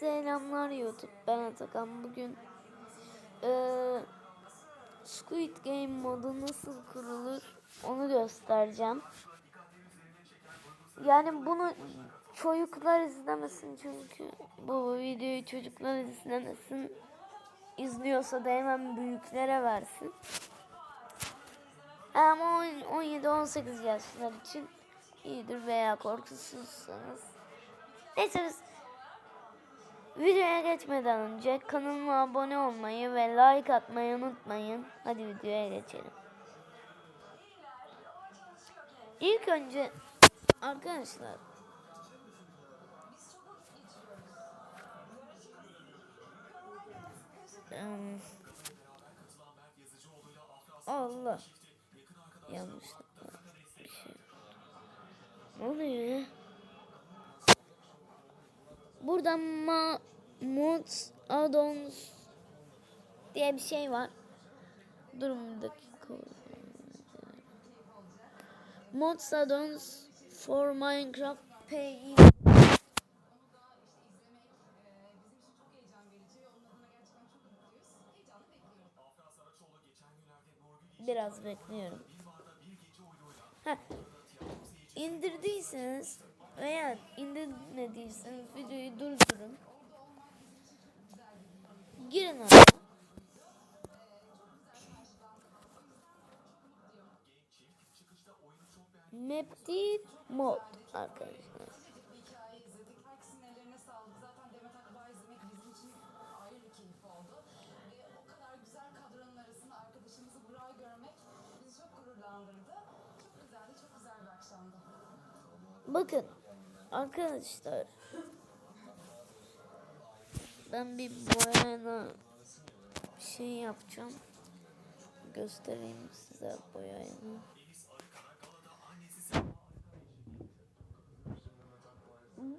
Selamlar YouTube. Ben Atakan. Bugün eee Squid Game modu nasıl kurulur onu göstereceğim. Yani bunu çocuklar izlemesin çünkü bu videoyu çocuklar izlemesin. İzliyorsa da hemen büyüklere versin. Ama 17-18 yaşlar için iyidir veya korkusuzsanız. Neyse biz Videoya geçmeden önce kanalıma abone olmayı ve like atmayı unutmayın. Hadi videoya geçelim. İlk önce arkadaşlar Allah yanlışlıkla bir şey ne oluyor ya? Burada ma mods addons diye bir şey var. Dakika. Mods addons for Minecraft pay Biraz bekliyorum. Heh. İndirdiyseniz veya indirmediyseniz videoyu durdurun. Girin oraya. Map değil mod arkadaşlar. Bakın arkadaşlar ben bir boyayla şey yapacağım. Göstereyim size boyayla.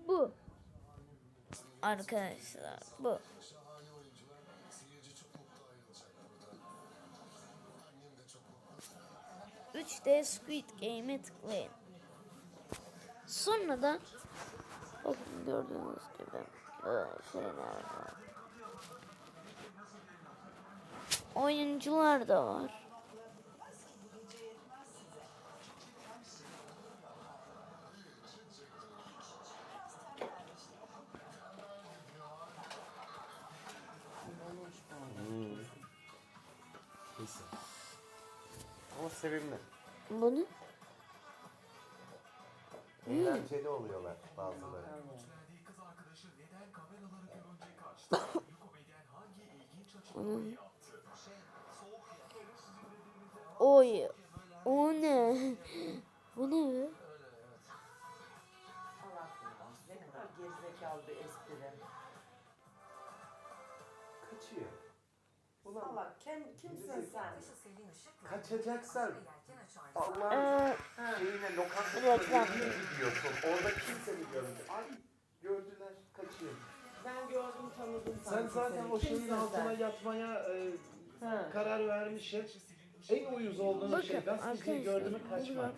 Bu. Arkadaşlar bu. 3D Squid Game'e tıklayın. Sonra da bakın gördüğünüz gibi böyle şeyler var. Oyuncular da var. Neyse. Ama sevimli. Bunu Eğlenceli oluyorlar bazıları. Oy. O ne? Bu ne be? Ne kadar gerizekalı bir espri. Kaçıyor. Salak kim, kimsin sen? kaçacaksan Allah'ın Ee, şeyine lokantasına reklam. niye gidiyorsun? Orada kimse mi gördü? Ay gördüler kaçıyor. Ben gördüm tanıdım Sen sanki zaten seni. o şeyin Kimsin altına sen? yatmaya e, Ha. karar vermişsin. En uyuz olduğun Bakın şey gazeteciyi arkadaşlar, gördü mü kaçma. burada-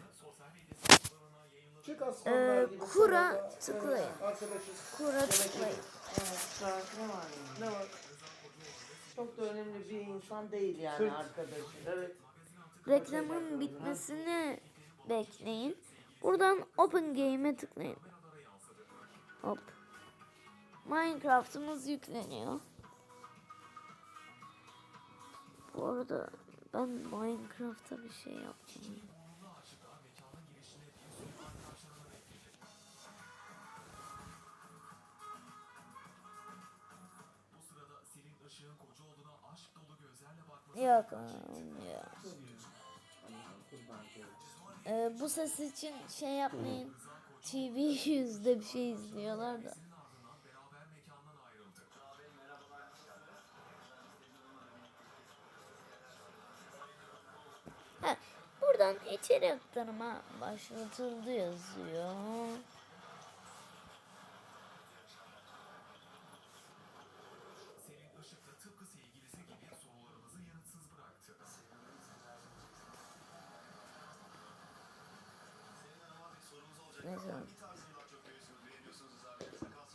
Çık aslanlar Ee, gibi. kura e, tıklayın. Arkadaşız. kura tıklayın. Evet, şarkı ne var yani? Ne var? Çok da önemli bir insan değil yani Türk. arkadaşım. Evet. Reklamın bitmesini bekleyin. Buradan Open Game'e tıklayın. Hop. Minecraft'ımız yükleniyor. Bu arada ben Minecraft'ta bir şey yapacağım. Yok olmuyor. Ee, bu ses için şey yapmayın. TV yüzde bir şey izliyorlar da. Heh, buradan içeri aktarıma başlatıldı yazıyor.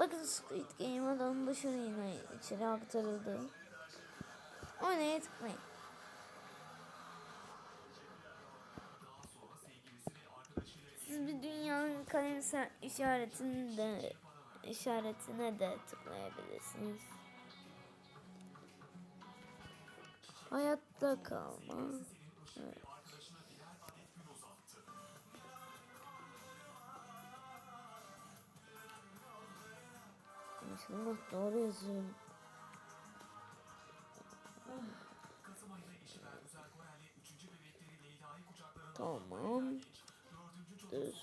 Bakın Squid Game adamın başına yine içeri aktarıldı. Oynaya tıklayın. Siz bir dünyanın kalem isa- işaretini de işaretine de tıklayabilirsiniz. Hayatta kalma. Evet. İnşallah doğru yazıyorum. Tamam. Dur.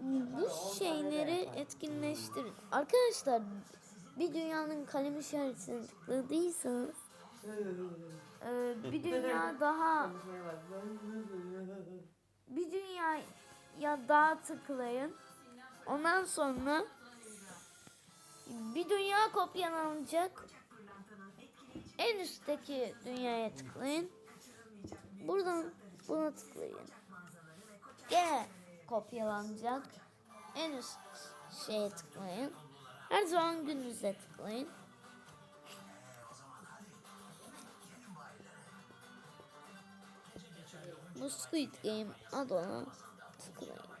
Bu şeyleri etkinleştirin. Arkadaşlar bir dünyanın kalem işaretine tıkladıysanız e, bir dünya daha bir dünya ya daha tıklayın. Ondan sonra bir dünya kopyalanacak. En üstteki dünyaya tıklayın. Buradan buna tıklayın. Gene kopyalanacak. En üst şeye tıklayın. Her zaman gününüze tıklayın. Bu Squid Game adına tıklayın.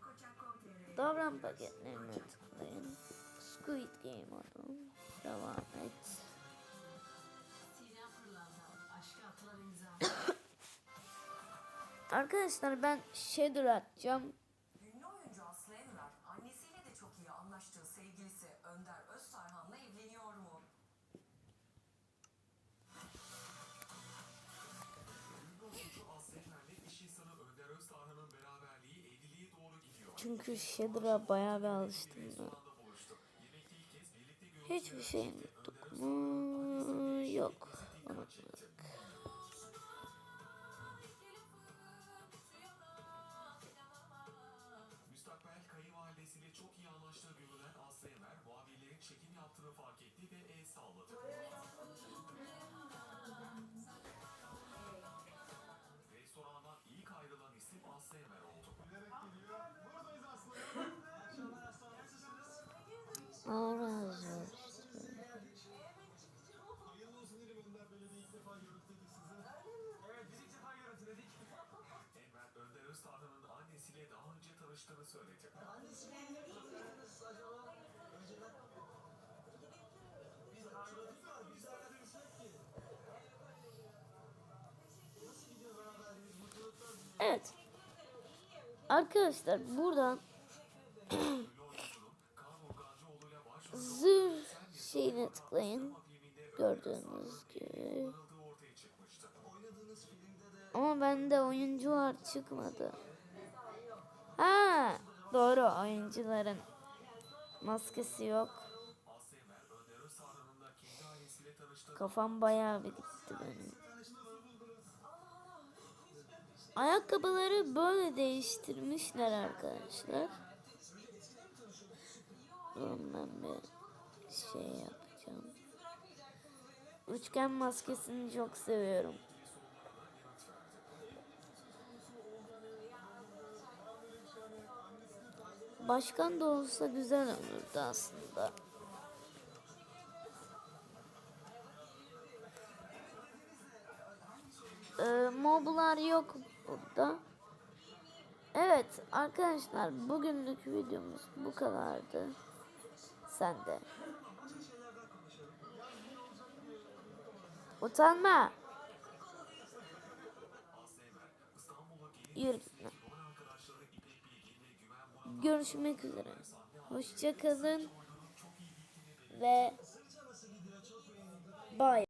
Koçak.com.tr'ye Davran paketlerine tıklayın. Squid Game adım. Devam et. Arkadaşlar ben shader atacağım. Ünlü oyuncu Aslı Enver, annesiyle de çok iyi anlaştığı sevgilisi Önder Özsarhan'la evleniyor mu? Çünkü shader'a bayağı bir alıştım ben. Hiçbir şey unuttuk mu? Yok. Unutmadık. Restorandan ilk ayrılan isim Aslı Emer oldu. Önce tanıştığını söyledi. Evet. Arkadaşlar buradan zırh şeyine tıklayın. Gördüğünüz gibi. Ama bende oyuncular çıkmadı. Ha, doğru oyuncuların maskesi yok. Kafam bayağı bir gitti benim. Ayakkabıları böyle değiştirmişler arkadaşlar. Ben bir şey yapacağım. Üçgen maskesini çok seviyorum. Başkan da olsa güzel olurdu aslında. Ee, moblar yok burada. Evet arkadaşlar bugünlük videomuz bu kadardı. Sen de. Utanma. Yürü. Görüşmek üzere. Hoşça kalın ve bye.